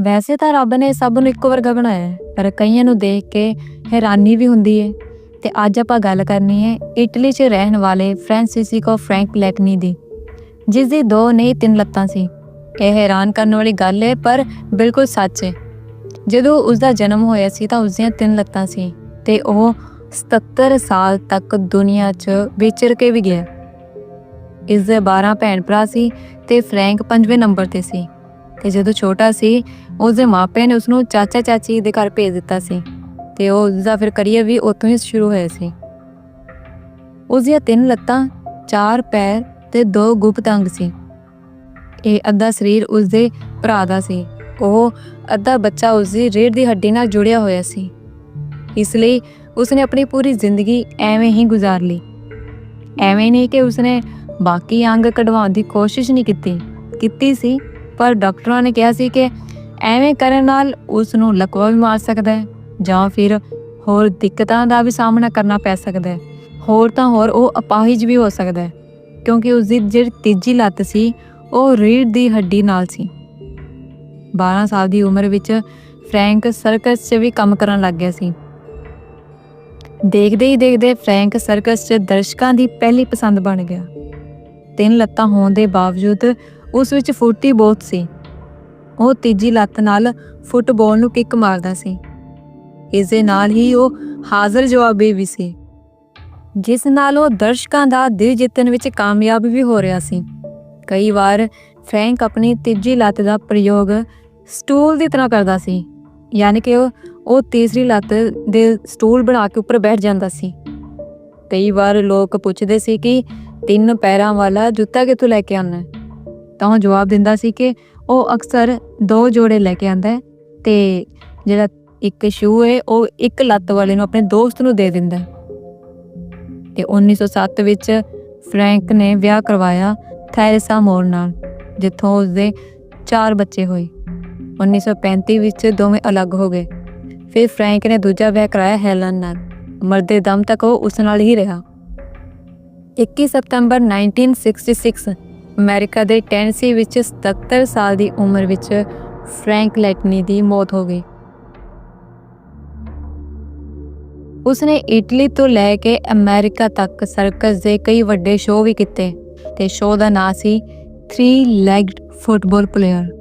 ਵੈਸੇ ਤਾਂ ਰੱਬ ਨੇ ਸਭ ਨੂੰ ਇੱਕੋ ਵਰਗਾ ਬਣਾਇਆ ਹੈ, ਪਰ ਕਈਆਂ ਨੂੰ ਦੇਖ ਕੇ ਹੈਰਾਨੀ ਵੀ ਹੁੰਦੀ ਹੈ। ਤੇ ਅੱਜ ਆਪਾਂ ਗੱਲ ਕਰਨੀ ਹੈ ਇਟਲੀ 'ਚ ਰਹਿਣ ਵਾਲੇ ਫ੍ਰਾਂਸਿਸਕੋ ਫ੍ਰੈਂਕ ਲੈਟਨੀ ਦੀ, ਜਿਸ ਦੀ ਦੋ ਨਹੀਂ, ਤਿੰਨ ਲੱਤਾਂ ਸੀ। ਇਹ ਹੈਰਾਨ ਕਰਨ ਵਾਲੀ ਗੱਲ ਹੈ, ਪਰ ਬਿਲਕੁਲ ਸੱਚ ਹੈ। ਜਦੋਂ ਉਸ ਦਾ ਜਨਮ ਹੋਇਆ ਸੀ ਤਾਂ ਉਸ ਦੀਆਂ ਤਿੰਨ ਲੱਤਾਂ ਸੀ ਤੇ ਉਹ 77 ਸਾਲ ਤੱਕ ਦੁਨੀਆ 'ਚ ਵਿਚਰ ਕੇ ਵੀ ਗਿਆ। ਇਸ ਦੇ 12 ਭੈਣ ਭਰਾ ਸੀ ਤੇ ਫ੍ਰੈਂਕ ਪੰਜਵੇਂ ਨੰਬਰ ਤੇ ਸੀ। ਤੇ ਜਦੋਂ ਛੋਟਾ ਸੀ ਉਸ ਦੇ ਮਾਪਿਆਂ ਨੇ ਉਸ ਨੂੰ ਚਾਚਾ ਚਾਚੀ ਦੇ ਘਰ ਭੇਜ ਦਿੱਤਾ ਸੀ ਤੇ ਉਹ ਉਸ ਦਾ ਫਿਰ ਕਰੀਅਰ ਵੀ ਉੱਥੋਂ ਹੀ ਸ਼ੁਰੂ ਹੋਇਆ ਸੀ। ਉਸ ਦੀਆਂ ਤਿੰਨ ਲੱਤਾਂ, ਚਾਰ ਪੈਰ ਤੇ ਦੋ ਗੁਪਤ ਅੰਗ ਸੀ। ਇਹ ਅੱਧਾ ਸਰੀਰ ਉਸ ਦੇ ਭਰਾ ਦਾ ਸੀ। ਉਹ ਅੱਧਾ ਬੱਚਾ ਉਸ ਦੀ ਰੀੜ੍ਹ ਦੀ ਹੱਡੀ ਨਾਲ ਜੁੜਿਆ ਹੋਇਆ ਸੀ। ਇਸ ਲਈ ਉਸਨੇ ਆਪਣੀ ਪੂਰੀ ਜ਼ਿੰਦਗੀ ਐਵੇਂ ਹੀ ਗੁਜ਼ਾਰ ਲਈ। ਐਵੇਂ ਨਹੀਂ ਕਿ ਉਸਨੇ ਬਾਕੀ ਅੰਗ ਕਢਵਾਉਣ ਦੀ ਕੋਸ਼ਿਸ਼ ਨਹੀਂ ਕੀਤੀ। ਕੀਤੀ ਸੀ ਪਰ ਡਾਕਟਰਾਂ ਨੇ ਕਿਹਾ ਸੀ ਕਿ ਐਵੇਂ ਕਰਨ ਨਾਲ ਉਸ ਨੂੰ ਲਕਵਾ ਵੀ ਮਾਰ ਸਕਦਾ ਹੈ ਜਾਂ ਫਿਰ ਹੋਰ ਦਿੱਕਤਾਂ ਦਾ ਵੀ ਸਾਹਮਣਾ ਕਰਨਾ ਪੈ ਸਕਦਾ ਹੈ। ਹੋਰ ਤਾਂ ਹੋਰ ਉਹ ਅਪਾਹਿਜ ਵੀ ਹੋ ਸਕਦਾ ਹੈ, ਕਿਉਂਕਿ ਉਸ ਦੀ ਜਿਹੜੀ ਤੀਜੀ ਲੱਤ ਸੀ, ਉਹ ਰੀੜ੍ਹ ਦੀ ਹੱਡੀ ਨਾਲ ਸੀ। 12 ਸਾਲ ਦੀ ਉਮਰ ਵਿੱਚ ਫ੍ਰੈਂਕ ਸਰਕਸ 'ਚ ਵੀ ਕੰਮ ਕਰਨ ਲੱਗ ਗਿਆ ਸੀ। ਦੇਖਦੇ ਹੀ ਦੇਖਦੇ ਫ੍ਰੈਂਕ ਸਰਕਸ 'ਚ ਦਰਸ਼ਕਾਂ ਦੀ ਪਹਿਲੀ ਪਸੰਦ ਬਣ ਗਿਆ। ਤਿੰਨ ਲੱਤਾਂ ਹੋਣ ਦੇ ਬਾਵਜੂਦ ਉਸ ਵਿੱਚ ਫੁਰਤੀ ਬਹੁਤ ਸੀ। ਉਹ ਤੀਜੀ ਲੱਤ ਨਾਲ ਫੁੱਟਬਾਲ ਨੂੰ ਕਿੱਕ ਮਾਰਦਾ ਸੀ। ਇਸ ਦੇ ਨਾਲ ਹੀ ਉਹ ਹਾਜ਼ਰ ਜਵਾਬੀ ਵੀ ਸੀ। ਜਿਸ ਨਾਲ ਉਹ ਦਰਸ਼ਕਾਂ ਦਾ ਦਿਲ ਜਿੱਤਣ ਵਿੱਚ ਕਾਮਯਾਬ ਵੀ ਹੋ ਰਿਹਾ ਸੀ। ਕਈ ਵਾਰ ਫ੍ਰੈਂਕ ਆਪਣੀ ਤੀਜੀ ਲੱਤ ਦਾ ਪ੍ਰਯੋਗ ਸਟੂਲ ਦੀ ਤਰ੍ਹਾਂ ਕਰਦਾ ਸੀ। ਯਾਨੀ ਕਿ ਉਹ ਉਹ ਤੀਸਰੀ ਲੱਤ ਦੇ ਸਟੂਲ ਬਣਾ ਕੇ ਉੱਪਰ ਬੈਠ ਜਾਂਦਾ ਸੀ। ਕਈ ਵਾਰ ਲੋਕ ਪੁੱਛਦੇ ਸੀ ਕਿ ਤਿੰਨ ਪੈਰਾਂ ਵਾਲਾ ਜੁੱਤਾ ਕਿੱਥੋਂ ਲੈ ਕੇ ਆਉਣਾ ਤਾਂ ਉਹ ਜਵਾਬ ਦਿੰਦਾ ਸੀ ਕਿ ਉਹ ਅਕਸਰ ਦੋ ਜੋੜੇ ਲੈ ਕੇ ਆਂਦਾ ਹੈ ਤੇ ਜਿਹੜਾ ਇੱਕ ਸ਼ੂ ਹੈ, ਉਹ ਇੱਕ ਲੱਤ ਵਾਲੇ ਨੂੰ ਆਪਣੇ ਦੋਸਤ ਨੂੰ ਦੇ ਦਿੰਦਾ ਹੈ। ਤੇ 1907 ਵਿੱਚ ਫ੍ਰੈਂਕ ਨੇ ਵਿਆਹ ਕਰਵਾਇਆ ਥੈਰੇਸਾ ਮੋਰ ਨਾਲ, ਜਿੱਥੋਂ ਉਸਦੇ ਚਾਰ ਬੱਚੇ ਹੋਏ। 1935 ਵਿੱਚ ਦੋਵੇਂ ਅਲੱਗ ਹੋ ਗਏ। ਫਿਰ ਫ੍ਰੈਂਕ ਨੇ ਦੂਜਾ ਵਿਆਹ ਕਰਾਇਆ ਹੈਲਨ ਨਾਲ। ਮਰਦੇ ਦਮ ਤੱਕ ਉਹ ਉਸ ਨਾਲ ਹੀ ਰਿਹਾ। 21 ਸਤੰਬਰ 1966 ਅਮਰੀਕਾ ਦੇ ਟੈਨਸੀ ਵਿੱਚ 77 ਸਾਲ ਦੀ ਉਮਰ ਵਿੱਚ ਫ੍ਰੈਂਕ ਲੈਟਨੀ ਦੀ ਮੌਤ ਹੋ ਗਈ। ਉਸਨੇ ਇਟਲੀ ਤੋਂ ਲੈ ਕੇ ਅਮਰੀਕਾ ਤੱਕ ਸਰਕਸ ਦੇ ਕਈ ਵੱਡੇ ਸ਼ੋਅ ਵੀ ਕੀਤੇ ਤੇ ਸ਼ੋਅ ਦਾ ਨਾਂ ਸੀ 3 ਲੈਗਡ ਫੁੱਟਬਾਲ ਪਲੇਅਰ।